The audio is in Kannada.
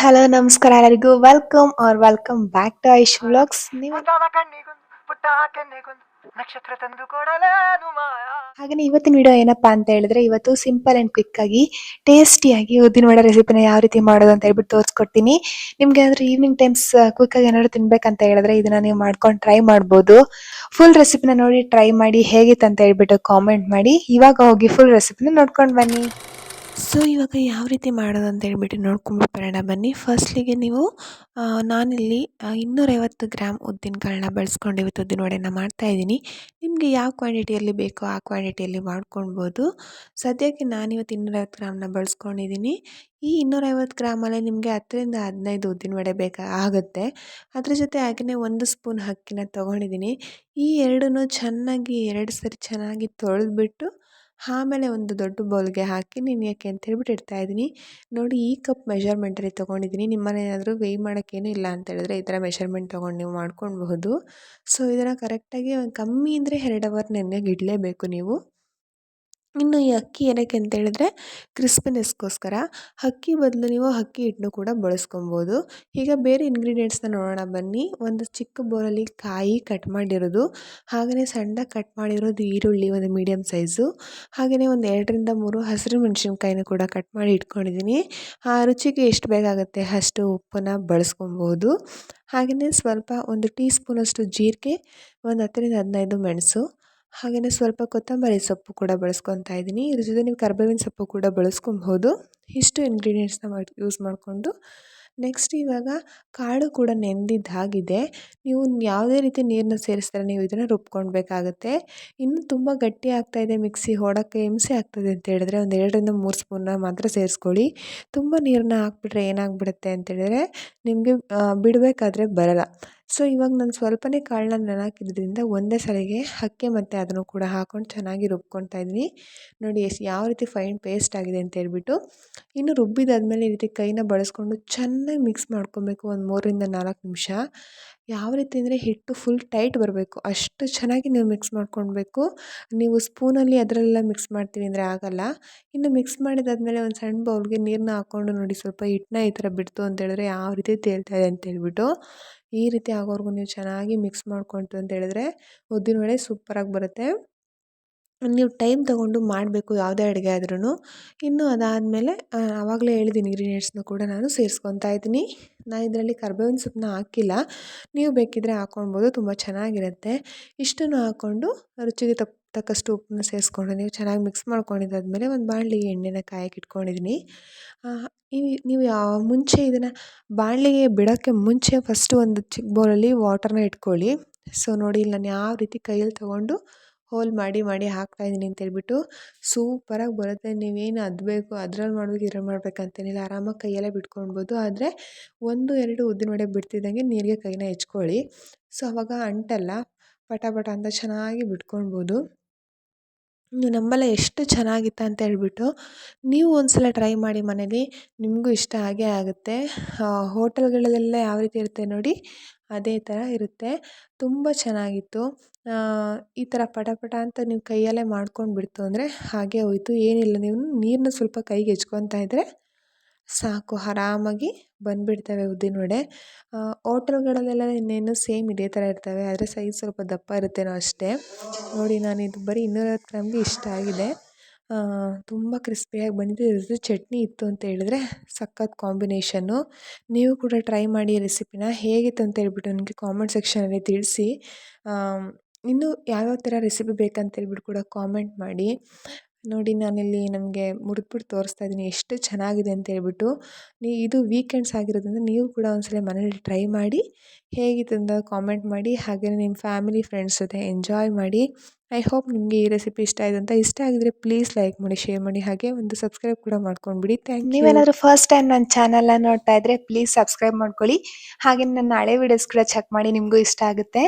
ಹಲೋ ನಮಸ್ಕಾರ ಎಲ್ಲರಿಗೂ. Welcome or welcome back to Aish vlogs ನೀವು ನಕ್ಷತ್ರ ತಂದು ಹಾಗೆ ಇವತ್ತಿನ ವಿಡಿಯೋ ಏನಪ್ಪಾ ಅಂತ ಹೇಳಿದ್ರೆ ಇವತ್ತು ಸಿಂಪಲ್ ಅಂಡ್ ಕ್ವಿಕ್ ಆಗಿ ಟೇಸ್ಟಿಯಾಗಿ ಉದ್ದಿನ ವಡೆ ರೆಸಿಪಿನ ಯಾವ ರೀತಿ ಮಾಡೋದು ಅಂತ ಹೇಳ್ಬಿಟ್ಟು ತೋರಿಸ್ಕೊಡ್ತೀನಿ. ನಿಮ್ಗೆ ಅಂದ್ರೆ ಈವ್ನಿಂಗ್ ಟೈಮ್ಸ್ ಕ್ವಿಕ್ ಆಗಿ ಏನಾದ್ರು ತಿನ್ಬೇಕಂತ ಹೇಳಿದ್ರೆ ಇದನ್ನ ನೀವು ಮಾಡ್ಕೊಂಡು ಟ್ರೈ ಮಾಡ್ಬೋದು. ಫುಲ್ ರೆಸಿಪಿನ ನೋಡಿ ಟ್ರೈ ಮಾಡಿ ಹೇಗಿತ್ತು ಅಂತ ಹೇಳ್ಬಿಟ್ಟು ಕಾಮೆಂಟ್ ಮಾಡಿ. ಇವಾಗ ಹೋಗಿ ಫುಲ್ ರೆಸಿಪಿನ ನೋಡ್ಕೊಂಡು ಬನ್ನಿ. ಸೊ, ಇವಾಗ ಯಾವ ರೀತಿ ಮಾಡೋದು ಅಂತ ಹೇಳ್ಬಿಟ್ಟು ನೋಡ್ಕೊಂಡ್ಬಿಟ್ಟು ಬರೋಣ ಬನ್ನಿ. ಫಸ್ಟ್ಲಿಗೆ ನೀವು ನಾನಿಲ್ಲಿ ಇನ್ನೂರೈವತ್ತು ಗ್ರಾಮ್ ಉದ್ದಿನಕಾಳನ್ನ ಬಳಸ್ಕೊಂಡು ಇವತ್ತು ಉದ್ದಿನ ವಡೆನ ಮಾಡ್ತಾ ಇದ್ದೀನಿ. ನಿಮಗೆ ಯಾವ ಕ್ವಾಂಟಿಟಿಯಲ್ಲಿ ಬೇಕೋ ಆ ಕ್ವಾಂಟಿಟಿಯಲ್ಲಿ ಮಾಡ್ಕೊಳ್ಬೋದು. ಸದ್ಯಕ್ಕೆ ನಾನು ಇವತ್ತು ಇನ್ನೂರೈವತ್ತು ಗ್ರಾಮ್ನ ಬಳಸ್ಕೊಂಡಿದ್ದೀನಿ. ಈ ಇನ್ನೂರೈವತ್ತು ಗ್ರಾಮಲ್ಲಿ ನಿಮಗೆ ಹತ್ತರಿಂದ ಹದಿನೈದು ಉದ್ದಿನ ವಡೆ ಬೇಕಾ, ಆಗುತ್ತೆ. ಅದ್ರ ಜೊತೆ ಹಾಗೆಯೇ ಒಂದು ಸ್ಪೂನ್ ಅಕ್ಕಿನ ತೊಗೊಂಡಿದ್ದೀನಿ. ಈ ಎರಡನ್ನೂ ಚೆನ್ನಾಗಿ, ಎರಡು ಸರಿ ಚೆನ್ನಾಗಿ ತೊಳೆದ್ಬಿಟ್ಟು ಆಮೇಲೆ ಒಂದು ದೊಡ್ಡ ಬೌಲ್ಗೆ ಹಾಕಿ ನೆನೆಯೋಕ್ಕೆ ಅಂತ ಹೇಳ್ಬಿಟ್ಟು ಇಡ್ತಾ ಇದ್ದೀನಿ, ನೋಡಿ ಈ ಕಪ್ ಮೆಷರ್ಮೆಂಟಲ್ಲಿ ತೊಗೊಂಡಿದ್ದೀನಿ ನಿಮ್ಮ ಏನಾದರೂ ವೇಯ್ ಮಾಡೋಕ್ಕೇನು ಇಲ್ಲ ಅಂತ ಹೇಳಿದ್ರೆ ಈ ಥರ ಮೆಷರ್ಮೆಂಟ್ ತೊಗೊಂಡು ನೀವು ಮಾಡ್ಕೊಳ್ಬಹುದು. ಸೊ, ಇದನ್ನು ಕರೆಕ್ಟಾಗಿ ಒಂದು ಕಮ್ಮಿ ಅಂದರೆ ಎರಡು ಅವರ್ ನೆನೆಗೆ ಇಡಲೇಬೇಕು ನೀವು. ಇನ್ನು ಈ ಅಕ್ಕಿ ಏನಕ್ಕೆ ಅಂತ ಹೇಳಿದ್ರೆ ಕ್ರಿಸ್ಪಿನೆಸ್ಗೋಸ್ಕರ ಅಕ್ಕಿ ಬದಲು ನೀವು ಅಕ್ಕಿ ಹಿಟ್ಟನ್ನು ಕೂಡ ಬಳಸ್ಕೊಬೋದು. ಈಗ ಬೇರೆ ಇಂಗ್ರೀಡಿಯೆಂಟ್ಸ್ನ ನೋಡೋಣ ಬನ್ನಿ. ಒಂದು ಚಿಕ್ಕ ಬೌಲಲ್ಲಿ ಕಾಯಿ ಕಟ್ ಮಾಡಿರೋದು ಹಾಗೆಯೇ ಸಣ್ಣದಾಗಿ ಕಟ್ ಮಾಡಿರೋದು ಈರುಳ್ಳಿ ಒಂದು ಮೀಡಿಯಮ್ ಸೈಜು ಹಾಗೆಯೇ ಒಂದು ಎರಡರಿಂದ ಮೂರು ಹಸಿರು ಮೆಣಸಿನ್ಕಾಯಿನೂ ಕೂಡ ಕಟ್ ಮಾಡಿ ಇಟ್ಕೊಂಡಿದ್ದೀನಿ. ಆ ರುಚಿಗೆ ಎಷ್ಟು ಬೇಕಾಗುತ್ತೆ ಅಷ್ಟು ಉಪ್ಪನ್ನು ಬಳಸ್ಕೊಬೋದು. ಹಾಗೆಯೇ ಸ್ವಲ್ಪ ಒಂದು ಟೀ ಸ್ಪೂನಷ್ಟು ಜೀರಿಗೆ, ಒಂದು ಹತ್ತರಿಂದ ಹದಿನೈದು ಮೆಣಸು ಹಾಗೆಯೇ ಸ್ವಲ್ಪ ಕೊತ್ತಂಬರಿ ಸೊಪ್ಪು ಕೂಡ ಬಳಸ್ಕೊತಾ ಇದ್ದೀನಿ. ಇದ್ರ ಜೊತೆ ನೀವು ಕರ್ಬೇವಿನ ಸೊಪ್ಪು ಕೂಡ ಬಳಸ್ಕೊಬಹುದು. ಇಷ್ಟು ಇಂಗ್ರೀಡಿಯೆಂಟ್ಸ್ನ ಮಾಡಿ ಯೂಸ್ ಮಾಡಿಕೊಂಡು. ನೆಕ್ಸ್ಟ್ ಇವಾಗ ಕಾಳು ಕೂಡ ನೆಂದಿದ್ದಾಗಿದೆ ನೀವು ಯಾವುದೇ ರೀತಿ ನೀರನ್ನ ಸೇರಿಸ್ತಾರೆ ನೀವು ಇದನ್ನು ರುಬ್ಕೊಳ್ಬೇಕಾಗತ್ತೆ. ಇನ್ನೂ ತುಂಬ ಗಟ್ಟಿ ಆಗ್ತಾಯಿದೆ ಮಿಕ್ಸಿ, ಹೊಡೋಕ್ಕೆ ಹಿಂಸೆ ಆಗ್ತದೆ ಅಂತ ಹೇಳಿದ್ರೆ ಒಂದು ಎರಡರಿಂದ ಮೂರು ಸ್ಪೂನ್ನ ಮಾತ್ರ ಸೇರಿಸ್ಕೊಳ್ಳಿ. ತುಂಬ ನೀರನ್ನ ಹಾಕ್ಬಿಟ್ರೆ ಏನಾಗ್ಬಿಡುತ್ತೆ ಅಂತ ಹೇಳಿದ್ರೆ ನಿಮಗೆ ಬಿಡಬೇಕಾದ್ರೆ ಬರಲ್ಲ. ಸೊ, ಇವಾಗ ನಾನು ಸ್ವಲ್ಪನೇ ಕಾಳನ್ನ ನೆನೆಹಾಕಿದ್ರಿಂದ ಒಂದೇ ಸರಿಗೆ ಅಕ್ಕಿ ಮತ್ತು ಅದನ್ನು ಕೂಡ ಹಾಕ್ಕೊಂಡು ಚೆನ್ನಾಗಿ ರುಬ್ಕೊಳ್ತಾ ಇದ್ದೀನಿ. ನೋಡಿ ಎಷ್ಟು ಯಾವ ರೀತಿ ಫೈನ್ ಪೇಸ್ಟ್ ಆಗಿದೆ ಅಂತ ಹೇಳ್ಬಿಟ್ಟು. ಇನ್ನು ರುಬ್ಬಿದಾದ್ಮೇಲೆ ಈ ರೀತಿ ಕೈನ ಬಳಸ್ಕೊಂಡು ಚೆನ್ನಾಗಿ ಮಿಕ್ಸ್ ಮಾಡ್ಕೊಬೇಕು ಒಂದು ಮೂರರಿಂದ ನಾಲ್ಕು ನಿಮಿಷ. ಯಾವ ರೀತಿ ಅಂದರೆ ಹಿಟ್ಟು ಫುಲ್ ಟೈಟ್ ಬರಬೇಕು. ಅಷ್ಟು ಚೆನ್ನಾಗಿ ನೀವು ಮಿಕ್ಸ್ ಮಾಡ್ಕೊಳ್ಬೇಕು. ನೀವು ಸ್ಪೂನಲ್ಲಿ ಅದರಲ್ಲೆಲ್ಲ ಮಿಕ್ಸ್ ಮಾಡ್ತೀವಿ ಅಂದರೆ ಆಗಲ್ಲ. ಇನ್ನು ಮಿಕ್ಸ್ ಮಾಡಿದಾದ್ಮೇಲೆ ಒಂದು ಸಣ್ಣ ಬೌಲ್ಗೆ ನೀರನ್ನ ಹಾಕ್ಕೊಂಡು ನೋಡಿ ಸ್ವಲ್ಪ ಹಿಟ್ಟನ್ನ ಈ ಥರ ಬಿಡ್ತು ಅಂತ ಹೇಳಿದ್ರೆ ಯಾವ ರೀತಿ ತೇಲ್ತಾ ಇದೆ ಅಂತ ಹೇಳ್ಬಿಟ್ಟು ಈ ರೀತಿ ಆಗೋವರೆಗೂ ನೀವು ಚೆನ್ನಾಗಿ ಮಿಕ್ಸ್ ಮಾಡ್ಕೊಳ್ತು ಅಂತ ಹೇಳಿದ್ರೆ ಉದ್ದಿನ ವಡೆ ಸೂಪರಾಗಿ ಬರುತ್ತೆ. ನೀವು ಟೈಮ್ ತೊಗೊಂಡು ಮಾಡಬೇಕು ಯಾವುದೇ ಅಡುಗೆ ಆದ್ರೂ ಇನ್ನು ಅದಾದಮೇಲೆ ಆವಾಗಲೇ ಹೇಳಿದ್ದೀನಿ ಇಂಗ್ರೀಡಿಯೆಂಟ್ಸ್ನ ಕೂಡ ನಾನು ಸೇರಿಸ್ಕೊತಾ ಇದ್ದೀನಿ. ನಾನು ಇದರಲ್ಲಿ ಕರ್ಬೇವಿನ ಸೊಪ್ಪನ್ನ ಹಾಕಿಲ್ಲ. ನೀವು ಬೇಕಿದ್ದರೆ ಹಾಕ್ಕೊಳ್ಬೋದು ತುಂಬ ಚೆನ್ನಾಗಿರುತ್ತೆ. ಇಷ್ಟನ್ನು ಹಾಕ್ಕೊಂಡು ರುಚಿಗೆ ತಕ್ಕ ತಕ್ಕಷ್ಟು ಉಪ್ಪನ್ನ ಸೇರಿಸ್ಕೊಂಡು ನೀವು ಚೆನ್ನಾಗಿ ಮಿಕ್ಸ್ ಮಾಡ್ಕೊಂಡಿದ್ದಾದ್ಮೇಲೆ ಒಂದು ಬಾಣಲಿಗೆ ಎಣ್ಣೆನ ಕಾಯಕ್ಕೆ ಇಟ್ಕೊಂಡಿದ್ದೀನಿ. ಈ, ನೀವು ಯಾವ ಮುಂಚೆ ಇದನ್ನು ಬಾಣಲಿಗೆ ಬಿಡೋಕ್ಕೆ ಮುಂಚೆ ಫಸ್ಟು ಒಂದು ಚಿಕ್ಕ ಬೌಲಲ್ಲಿ ವಾಟರ್ನ ಇಟ್ಕೊಳ್ಳಿ. ಸೊ ನೋಡಿ ಇಲ್ಲಿ ನಾನು ಯಾವ ರೀತಿ ಕೈಯಲ್ಲಿ ತೊಗೊಂಡು ಹೋಲ್ ಮಾಡಿ ಮಾಡಿ ಹಾಕ್ತಾಯಿದ್ದೀನಿ ಅಂತೇಳ್ಬಿಟ್ಟು ಸೂಪರಾಗಿ ಬರುತ್ತೆ. ನೀವೇನು ಅದು ಬೇಕು ಅದ್ರಲ್ಲಿ ಮಾಡ್ಬೇಕು ಇದ್ರಲ್ಲಿ ಮಾಡ್ಬೇಕಂತೇನಿಲ್ಲ ಆರಾಮಾಗಿ ಕೈಯಲ್ಲೇ ಬಿಟ್ಕೊಳ್ಬೋದು ಆದರೆ ಒಂದು, ಎರಡು ಉದ್ದಿನ ವಡೆ ಬಿಡ್ತಿದ್ದಂಗೆ ನೀರಿಗೆ ಕೈನ ಹೆಚ್ಕೊಳ್ಳಿ. ಸೊ ಅವಾಗ ಅಂಟಲ್ಲ. ಪಟ ಪಟ ಅಂತ ಚೆನ್ನಾಗಿ ಬಿಟ್ಕೊಳ್ಬೋದು ನೀವು ನಂಬಲ್ಲ ಎಷ್ಟು ಚೆನ್ನಾಗಿತ್ತು ಅಂತ ಹೇಳ್ಬಿಟ್ಟು ನೀವು ಒಂದು ಸಲ ಟ್ರೈ ಮಾಡಿ ಮನೇಲಿ, ನಿಮಗೂ ಇಷ್ಟ ಆಗೇ ಆಗುತ್ತೆ. ಹೋಟೆಲ್ಗಳಲ್ಲೆಲ್ಲ ಯಾವ ರೀತಿ ಇರುತ್ತೆ ನೋಡಿ, ಅದೇ ಥರ ಇರುತ್ತೆ. ತುಂಬ ಚೆನ್ನಾಗಿತ್ತು. ಈ ಥರ ಪಟಪಟ ಪಟ ಅಂತ ನೀವು ಕೈಯಲ್ಲೇ ಮಾಡ್ಕೊಂಡು ಬಿಡ್ತು ಅಂದರೆ ಹಾಗೇ ಹೋಯ್ತು. ಏನಿಲ್ಲ, ನೀವು ನೀರನ್ನ ಸ್ವಲ್ಪ ಕೈಗೆ ಹೆಚ್ಕೊತಾ ಇದ್ದರೆ ಸಾಕು ಆರಾಮಾಗಿ ಬಂದುಬಿಡ್ತವೆ ಉದ್ದಿನ ವಡೆ. ಹೋಟೆಲ್ಗಳಲ್ಲೆಲ್ಲ ಇನ್ನೇನು ಸೇಮ್ ಇದೇ ಥರ ಇರ್ತವೆ, ಆದರೆ ಸೈಜ್ ಸ್ವಲ್ಪ ದಪ್ಪ ಇರುತ್ತೇನೋ ಅಷ್ಟೇ. ನೋಡಿ, ನಾನು ಇದು ಬರೀ ಇನ್ನೂರೈವತ್ತು ಗ್ರಾಮ್ಗೆ ಇಷ್ಟ ಆಗಿದೆ. ತುಂಬ ಕ್ರಿಸ್ಪಿಯಾಗಿ ಬಂದಿದೆ. ಇದ್ರ ಚಟ್ನಿ ಇತ್ತು ಅಂತ ಹೇಳಿದ್ರೆ ಸಖತ್ ಕಾಂಬಿನೇಷನ್ನು. ನೀವು ಕೂಡ ಟ್ರೈ ಮಾಡಿ ರೆಸಿಪಿನ. ಹೇಗಿತ್ತು ಅಂತ ಹೇಳ್ಬಿಟ್ಟು ನನಗೆ ಕಾಮೆಂಟ್ ಸೆಕ್ಷನಲ್ಲಿ ತಿಳಿಸಿ. ಇನ್ನೂ ಯಾವ್ಯಾವ ಥರ ರೆಸಿಪಿ ಬೇಕಂತ ಹೇಳ್ಬಿಟ್ಟು ಕೂಡ ಕಾಮೆಂಟ್ ಮಾಡಿ. ನೋಡಿ ನಾನಿಲ್ಲಿ ನಮಗೆ ಮುರಿದ್ಬಿಟ್ಟು ತೋರಿಸ್ತಾ ಇದ್ದೀನಿ. ಎಷ್ಟು ಚೆನ್ನಾಗಿದೆ ಅಂತ ಹೇಳ್ಬಿಟ್ಟು. ನೀ ಇದು ವೀಕೆಂಡ್ಸ್ ಆಗಿರೋದ್ರಿಂದ ನೀವು ಕೂಡ ಒಂದ್ಸಲ ಮನೇಲಿ ಟ್ರೈ ಮಾಡಿ, ಹೇಗಿತ್ತು ಅಂತ ಕಾಮೆಂಟ್ ಮಾಡಿ ಹಾಗೆಯೇ ನಿಮ್ಮ ಫ್ಯಾಮಿಲಿ ಫ್ರೆಂಡ್ಸ್ ಜೊತೆ ಎಂಜಾಯ್ ಮಾಡಿ. ಐ ಹೋಪ್ ನಿಮಗೆ ಈ ರೆಸಿಪಿ ಇಷ್ಟ ಆಗಿದೆ ಅಂತ. ಇಷ್ಟ ಆಗಿದ್ರೆ ಪ್ಲೀಸ್ ಲೈಕ್ ಮಾಡಿ ಶೇರ್ ಮಾಡಿ. ಹಾಗೆ ಒಂದು ಸಬ್ಸ್ಕ್ರೈಬ್ ಕೂಡ ಮಾಡ್ಕೊಂಡ್ಬಿಡಿ. ಥ್ಯಾಂಕ್ ನೀವೇನಾದರೂ ಫಸ್ಟ್ ಟೈಮ್ ನನ್ನ ಚಾನಲ್ನ ನೋಡ್ತಾ ಇದ್ರೆ ಪ್ಲೀಸ್ ಸಬ್ಸ್ಕ್ರೈಬ್ ಮಾಡ್ಕೊಳ್ಳಿ. ಹಾಗೆ ನನ್ನ ಹಳೆ ವಿಡಿಯೋಸ್ ಕೂಡ ಚೆಕ್ ಮಾಡಿ ನಿಮಗೂ ಇಷ್ಟ ಆಗುತ್ತೆ.